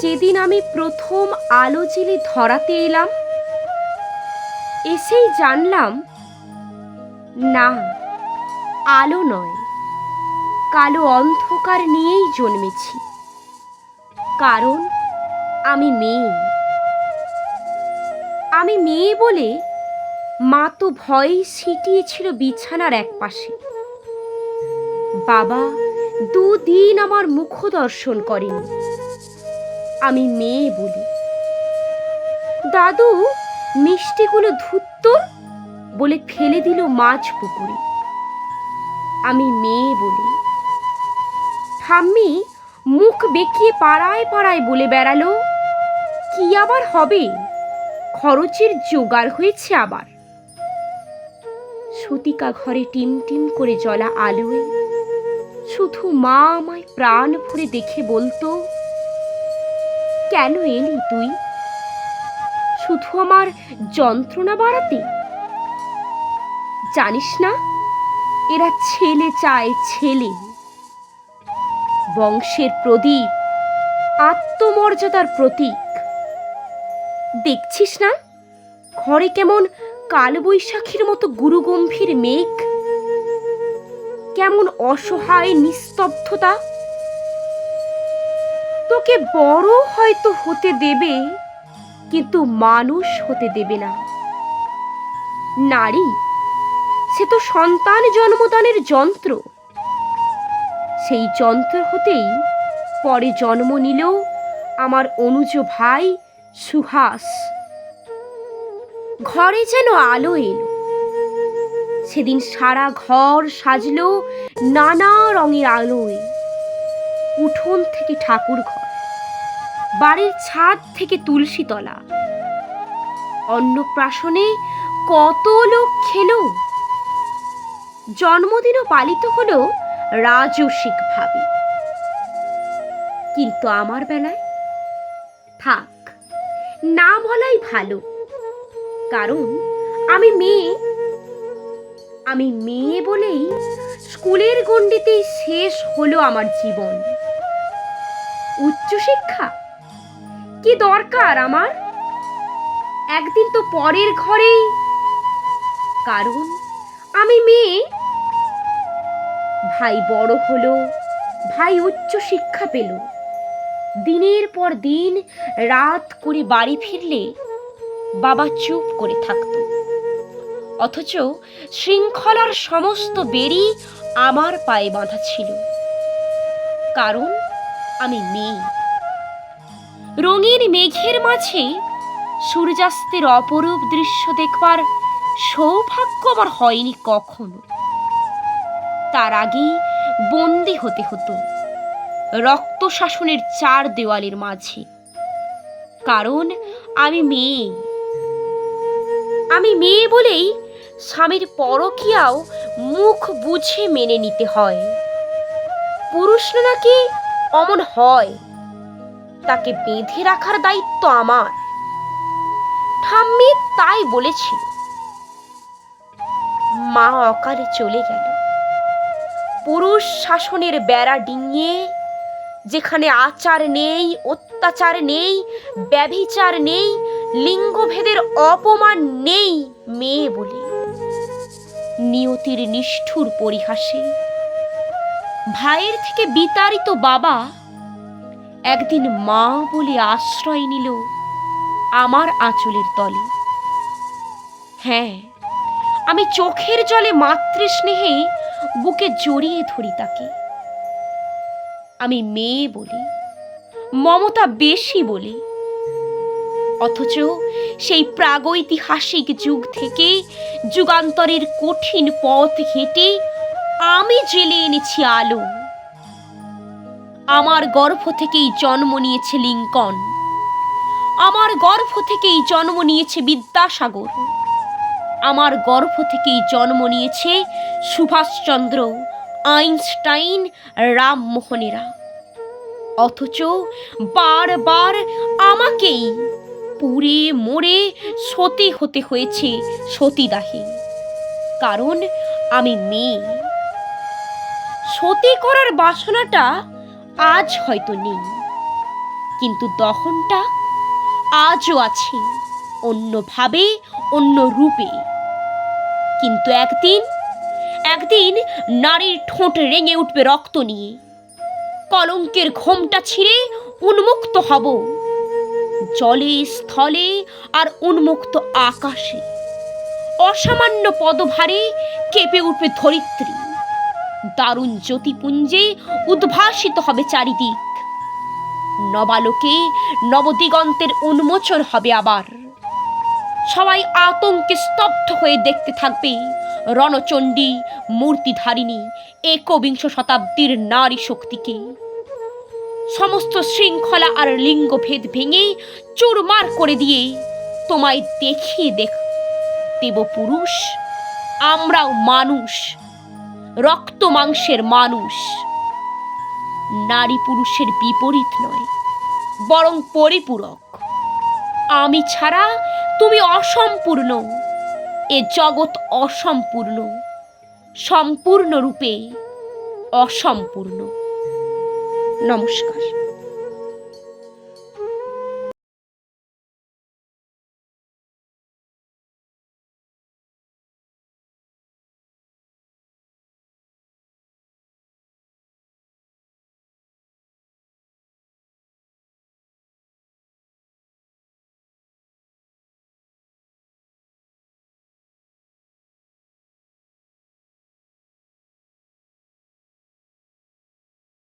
যেদিন আমি প্রথম আলো জেলে ধরাতে এলাম, এসেই জানলাম, না, আলো নয়, কালো অন্ধকার নিয়েই জন্মেছি। কারণ আমি মেয়ে। আমি মেয়ে বলে মা তো ভয়েই ছিটিয়েছিল বিছানার এক পাশে বাবা দুদিন আমার মুখ দর্শন করেনি। আমি মেয়ে বলি। দাদু, মিষ্টিগুলো ধুত্ত বলে ফেলে দিল মাছ পুকুরে। আমি মেয়ে বলি। ঠাম্মি মুখ বেঁকিয়ে পাড়ায় পাড়ায় বলে বেড়ালো, কি আবার হবে? খরচের জোগাড় হয়েছে আবার। সুতিকা ঘরে টিম টিম করে জ্বলা আলোয় শুধু মা আমায় প্রাণ ভরে দেখে বলতো কেন এলি তুই? শুধু আমার যন্ত্রণা বাড়াতে? জানিস না, এরা ছেলে চায় ছেলে। বংশের প্রদীপ, আত্মমর্যাদার প্রতীক। দেখছিস না, ঘরে কেমন কালবৈশাখীর মতো গুরুগম্ভীর মেঘ? কেমন অসহায় নিস্তব্ধতা? তোকে বড় হয়তো হতে দেবে, কিন্তু মানুষ হতে দেবে না। নারী, সে তো সন্তান জন্মদানের যন্ত্র। সেই যন্ত্র হতেই পরে জন্ম নিলেও আমার অনুজ ভাই সুহাস। ঘরে যেন আলো এলো। সেদিন সারা ঘর সাজলো নানা রঙের আলোয়। উঠোন থেকে ঠাকুর ঘর বাড়ির ছাদ থেকে তুলসী তলা। অন্নপ্রাশনে কত লোক খেলো। জন্মদিনও পালিত হলো রাজসিক ভাবে। কিন্তু আমার বেলায়, থাক, না বলাই ভালো। কারণ আমি মেয়ে। আমি মেয়ে বলেই স্কুলের গণ্ডিতেই শেষ হলো আমার জীবন। উচ্চশিক্ষা কি দরকার আমার? একদিন তো পরের ঘরেই। কারণ আমি মেয়ে। ভাই বড় হলো, ভাই উচ্চ শিক্ষা পেল। দিনের পর দিন রাত করে বাড়ি ফিরলে বাবা চুপ করে থাকতো। অথচ শৃঙ্খলার সমস্ত বেরি আমার পায়ে বাঁধা ছিল। কারণ আমি মেয়ে। রঙিন মেঘের মাঝে সূর্যাস্তের অপরূপ দৃশ্য দেখবার সৌভাগ্য আমার হয়নি কখনো। তার আগেই বন্দি হতে হতো রক্ত শাসনের চার দেওয়ালের মাঝে। কারণ আমি মেয়ে। আমি মেয়ে বলেই স্বামীর পরকিয়াও মুখ বুঝে মেনে নিতে হয়। পুরুষ নাকি অমন হয়। তাকে বেঁধে রাখার দায়িত্ব আমার। ঠাম্মি তাই বলেছিল। মা অকালে চলে গেল। পুরুষ শাসনের বেড়া ডিঙিয়ে, যেখানে আচার নেই, অত্যাচার নেই, ব্যভিচার নেই, লিঙ্গভেদের অপমান নেই মেয়ে বলে। নিয়তির নিষ্ঠুর পরিহাসে, ভাইয়ের থেকে বিতাড়িত বাবা একদিন মা বলে আশ্রয় নিল আমার আঁচলের তলে। হ্যাঁ আমি চোখের জলে মাতৃস্নেহে বুকে জড়িয়ে ধরি তাকে। আমি মেয়ে বলি, মমতা বেশি বলি, অথচ সেই প্রাগৈতিহাসিক যুগ থেকে যুগান্তরের কঠিন পথ হেঁটে আমি জেলে এনেছি আলো। আমার গর্ভ থেকেই জন্ম নিয়েছে লিঙ্কন। আমার গর্ভ থেকেই জন্ম নিয়েছে বিদ্যাসাগর। আমার গর্ভ থেকেই জন্ম নিয়েছে সুভাষচন্দ্র, আইনস্টাইন, রামমোহনেরা। অথচ বারবার আমাকেই পুড়ে মরে সতী হতে হয়েছে সতীদাহে। কারণ আমি মেয়ে। সতী করার বাসনাটা আজ হয়তো নেই। কিন্তু দহনটা আজও আছে, অন্যভাবে, অন্য রূপে। কিন্তু একদিন একদিন নারীর ঠোঁট রেঙে উঠবে রক্ত নিয়ে। কলঙ্কের ঘোমটা ছিঁড়ে উন্মুক্ত হব। জলে, স্থলে আর উন্মুক্ত আকাশে। অসামান্য পদভারে কেঁপে উঠবে ধরিত্রী। দারুণ জ্যোতিপুঞ্জে উদ্ভাসিত হবে চারিদিক। নবালোকে নবদিগন্তের উন্মোচন হবে আবার। সবাই আতঙ্কে স্তব্ধ হয়ে দেখতে থাকবে রণচণ্ডী, মূর্তিধারিণী, একবিংশ শতাব্দীর নারী শক্তিকে। সমস্ত শৃঙ্খলা আর লিঙ্গভেদ ভেঙে চুরমার করে দিয়ে তোমায় দেখিয়ে দেখ দেব পুরুষ আমরাও মানুষ। রক্ত মাংসের মানুষ। নারী পুরুষের বিপরীত নয়, বরং পরিপূরক। আমি ছাড়া তুমি অসম্পূর্ণ, এ জগৎ অসম্পূর্ণ, সম্পূর্ণরূপে অসম্পূর্ণ। নমস্কার।